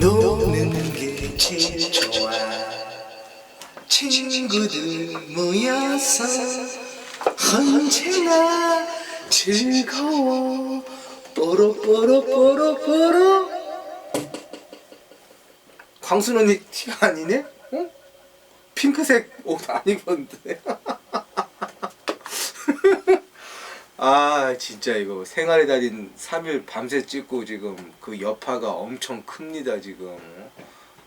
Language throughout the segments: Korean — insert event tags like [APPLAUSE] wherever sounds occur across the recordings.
노는 게 제일 좋아 친구들 모여서 언제나 즐거워 뽀로뽀로뽀로뽀로 광순 언니 티가 아니네? 어? 핑크색 옷 안 입었는데 [LAUGHS] 아 진짜 이거 생활의 달인 3일 밤새 찍고 지금 그 여파가 엄청 큽니다 지금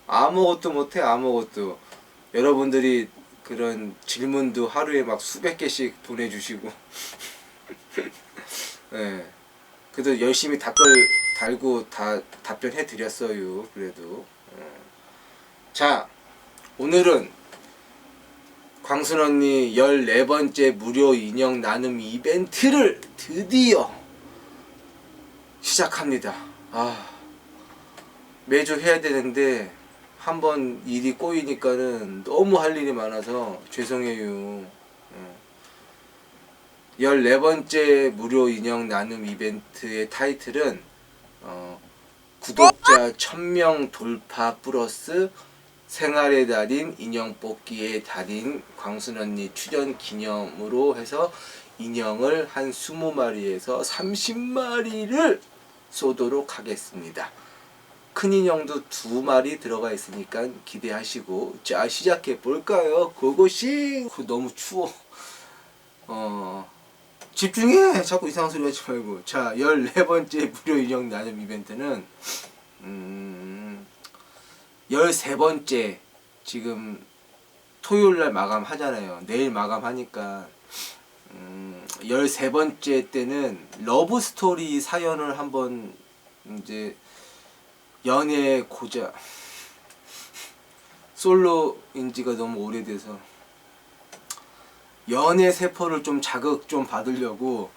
아무것도 못해 아무것도 여러분들이 그런 질문도 하루에 막 수백 개씩 보내주시고 네. [LAUGHS] 그래도 열심히 댓글 달고 다 답변해 드렸어요 그래도 어. 자 오늘은 광순 언니 14번째 무료 인형 나눔 이벤트를 드디어 시작합니다. 아, 매주 해야 되는데 한 번 일이 꼬이니까는 너무 할 일이 많아서 죄송해요. 어. 14번째 무료 인형 나눔 이벤트의 타이틀은 어, 구독자 1000명 돌파 플러스 생활의 달인 인형 뽑기의 달인 광순 언니 출연 기념으로 해서 인형을 한 20마리에서 30마리를 쏘도록 하겠습니다. 큰 인형도 두 마리 들어가 있으니까 기대하시고 자 시작해 볼까요? 고고싱 너무 추워. 어 집중해 자꾸 이상한 소리 하지 말고 자 14번째 무료 인형 나눔 이벤트는 음 13번째 지금 토요일 날 마감하잖아요. 내일 마감하니까 음, 13번째 때는 러브 스토리 사연을 한번 이제 연애 고자 솔로인지가 너무 오래돼서 연애 세포를 좀 자극 좀 받으려고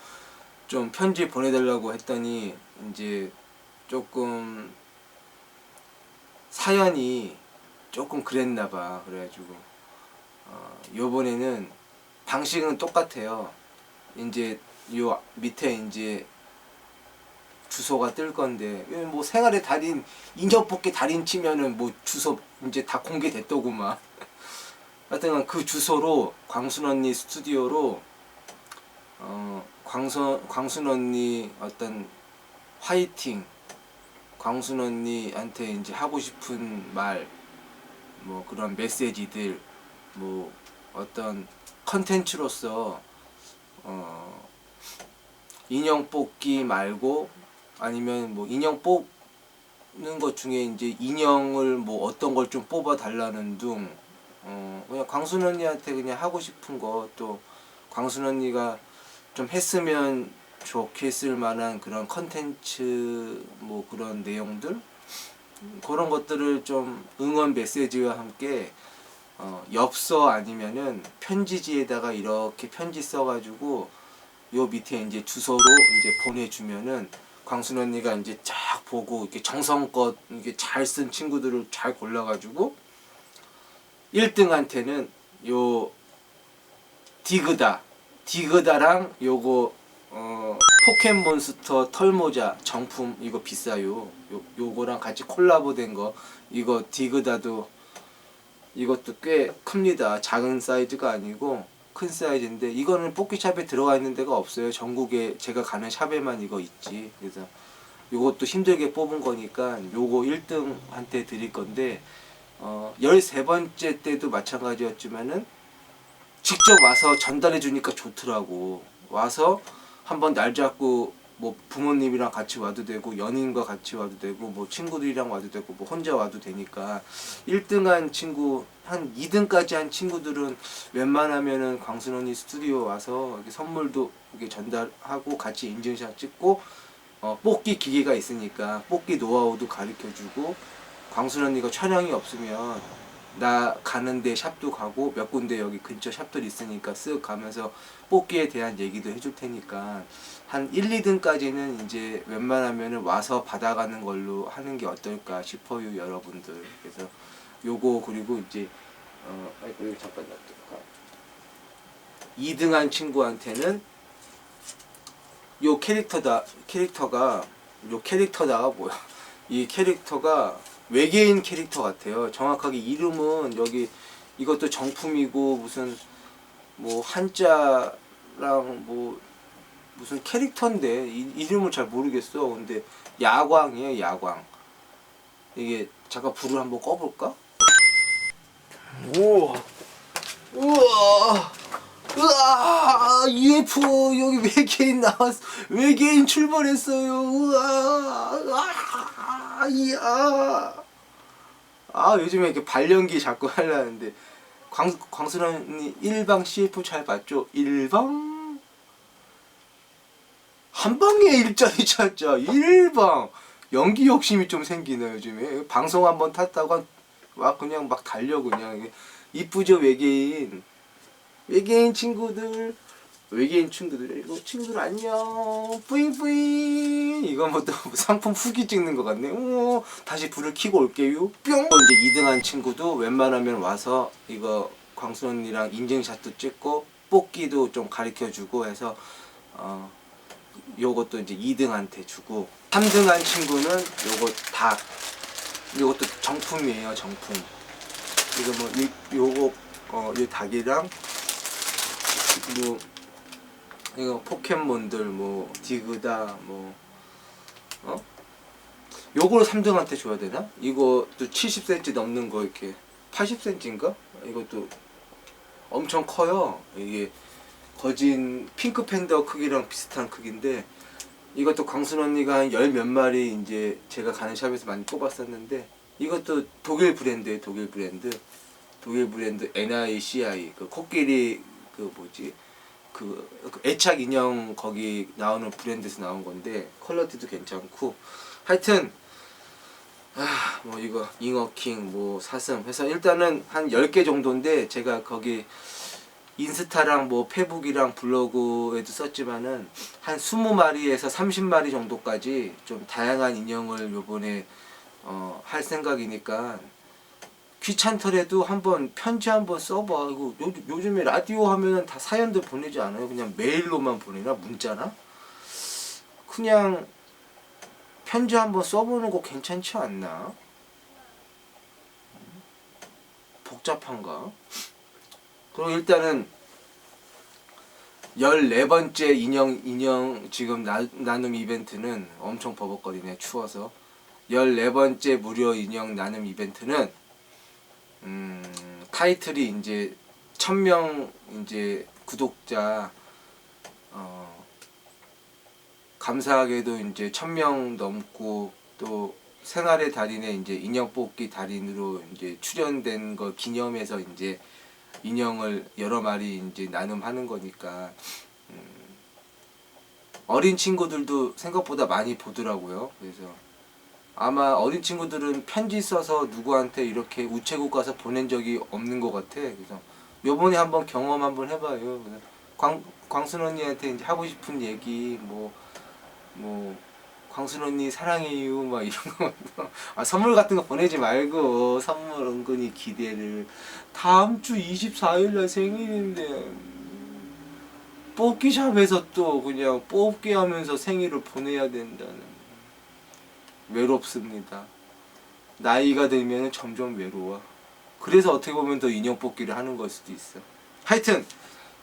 좀 편지 보내달라고 했더니 이제 조금 사연이 조금 그랬나 봐. 그래가지고 어, 요번에는 방식은 똑같아요. 이제 요 밑에 이제 주소가 뜰 건데 뭐 생활의 달인 뽑기 달인 치면은 뭐 주소 이제 다 공개됐더구만 [LAUGHS] 하여튼 그 주소로 광순 언니 스튜디오로 어 광순 광순 언니 어떤 화이팅 광순 언니한테 이제 하고 싶은 말, 뭐 그런 메시지들, 뭐 어떤 컨텐츠로서 어 인형 뽑기 말고 아니면 뭐 인형 뽑는 것 중에 이제 인형을 뭐 어떤 걸 좀 뽑아 달라는 등어 그냥 광순 언니한테 그냥 하고 싶은 거 또 광순 언니가 좀 했으면 좋겠을 만한 그런 컨텐츠 뭐 그런 내용들? 그런 것들을 좀 응원 메시지와 함께 어, 엽서 아니면은 편지지에다가 이렇게 편지 써가지고 요 밑에 이제 주소로 이제 보내주면은 광순 언니가 이제 쫙 보고 이렇게 정성껏 이게 잘 쓴 친구들을 잘 골라가지고 1등한테는 요 디그다 디그다랑 요거 어, 포켓몬스터 털모자 정품 이거 비싸요. 요, 요거랑 같이 콜라보 된 거 이거 디그다도 이것도 꽤 큽니다. 작은 사이즈가 아니고 큰 사이즈인데 이거는 뽑기샵에 들어가 있는 데가 없어요. 전국에 제가 가는 샵에만 이거 있지. 그래서 요것도 힘들게 뽑은 거니까 요거 1등한테 드릴 건데 어 13번째 때도 마찬가지였지만은 직접 와서 전달해 주니까 좋더라고. 와서 한번 날 잡고 뭐 부모님이랑 같이 와도 되고 연인과 같이 와도 되고 뭐 친구들이랑 와도 되고 뭐 혼자 와도 되니까 1등 한 친구 한 2등까지 한 친구들은 웬만하면은 광순 언니 스튜디오 와서 이렇게 선물도 이렇게 전달하고 같이 인증샷 찍고 어, 뽑기 기계가 있으니까 뽑기 노하우도 가르쳐 주고 광순 언니가 촬영이 없으면 나 가는데 샵도 가고 몇 군데 여기 근처 샵들 있으니까 쓱 가면서 뽑기에 대한 얘기도 해줄 테니까 한 1, 2등까지는 이제 웬만하면은 와서 받아가는 걸로 하는 게 어떨까 싶어요 여러분들. 그래서 요거 그리고 이제 어 아이고 이거 잠깐 놔둘까 2등한 친구한테는 요 캐릭터다 캐릭터가 요 캐릭터다가 뭐야? 이 캐릭터가 외계인 캐릭터 같아요. 정확하게 이름은 여기 이것도 정품이고 무슨 뭐 한자랑 뭐 무슨 캐릭터인데 이, 이름을 잘 모르겠어. 근데 야광이에요, 야광. 이게 잠깐 불을 한번 꺼볼까? 우와, 우와, 우와, UFO 여기 외계인 나왔어. 외계인 출발했어요. 우와, 우와, 이야. 아 요즘에 이렇게 발연기 자꾸 [LAUGHS] 하려는데 광 광순원이 일방 CF 잘 봤죠? 일방 한 방에 일자리 [LAUGHS] 찾자. 일방 연기 욕심이 좀 생기네 요즘에. 방송 한번 탔다가 막 그냥 막 달려 그냥. 이쁘죠 외계인. 외계인 친구들 외계인 친구들 이거 친구들 안녕. 뿌잉뿌잉. 이거 뭐또 [LAUGHS] 상품 후기 찍는 것 같네 오 다시 불을 켜고 올게요. 뿅! 이제 2등한 친구도 웬만하면 와서 이거 광순 언니랑 인증샷도 찍고 뽑기도 좀 가르쳐주고 해서 어 요것도 이제 2등한테 주고. 3등한 친구는 요거 닭 요것도 정품이에요 정품. 이거 뭐 이, 요거 어 이 닭이랑 뭐 이거 포켓몬들 뭐 디그다 뭐 어? 요거를 3등한테 줘야 되나? 이것도 70cm 넘는 거 이렇게 80cm인가? 이것도 엄청 커요. 이게 거진 핑크 팬더 크기랑 비슷한 크기인데 이것도 광순 언니가 한 열 몇 마리 이제 제가 가는 샵에서 많이 뽑았었는데 이것도 독일 브랜드예요. 독일 브랜드. 독일 브랜드 NICI 그 코끼리 그 뭐지 그, 그 애착 인형 거기 나오는 브랜드에서 나온 건데 퀄리티도 괜찮고 하여튼 아 뭐 이거 잉어킹 뭐 사슴 해서 일단은 한 10개 정도인데 제가 거기 인스타랑 뭐 페북이랑 블로그에도 썼지만은 한 20마리에서 30마리 정도까지 좀 다양한 인형을 요번에 어, 할 생각이니까 귀찮더라도 한번 편지 한번 써봐. 이거 요, 요즘에 라디오 하면은 다 사연들 보내지 않아요? 그냥 메일로만 보내나 문자나? 그냥 편지 한번 써보는 거 괜찮지 않나? 복잡한가? 그리고 일단은 14번째 인형 인형 지금 나, 나눔 이벤트는 엄청 버벅거리네 추워서 14번째 무료 인형 나눔 이벤트는 음, 타이틀이 이제 1000명 이제 구독자 어, 감사하게도 이제 1000명 넘고 또 생활의 달인에 이제 인형 뽑기 달인으로 이제 출연된 거 기념해서 이제 인형을 여러 마리 이제 나눔하는 거니까 음, 어린 친구들도 생각보다 많이 보더라고요. 그래서 아마 어린 친구들은 편지 써서 누구한테 이렇게 우체국 가서 보낸 적이 없는 것 같아. 그래서 요번에 한번 경험 한번 해봐요. 광 광순 언니한테 이제 하고 싶은 얘기 뭐 뭐 광순 언니 사랑해요 막 이런 거. [LAUGHS] 아 선물 같은 거 보내지 말고 선물 은근히 기대를 다음 주 24일 날 생일인데 뽑기샵에서 또 그냥 뽑기 하면서 생일을 보내야 된다는 외롭습니다. 나이가 들면 점점 외로워. 그래서 어떻게 보면 더 인형 뽑기를 하는 걸 수도 있어. 하여튼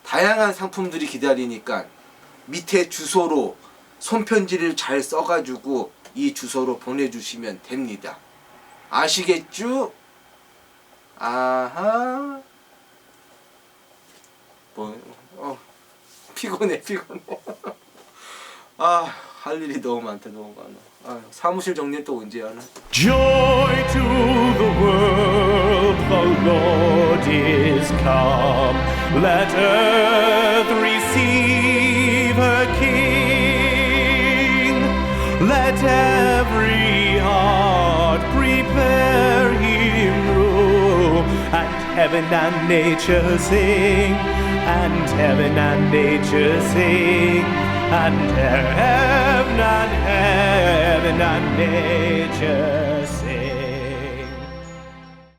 다양한 상품들이 기다리니까 밑에 주소로 손편지를 잘 써가지고 이 주소로 보내주시면 됩니다. 아시겠죠? 아하. 뭐, 어, 피곤해, 피곤해. [LAUGHS] 아, 할 일이 너무 많다, 너무 많아. 아, 사무실 정리 또 언제 하나? Joy to the world, the Lord is come. Let earth receive her King. Let every heart prepare him room. And heaven and nature sing. And heaven and nature sing. And heaven and heaven and nature sing.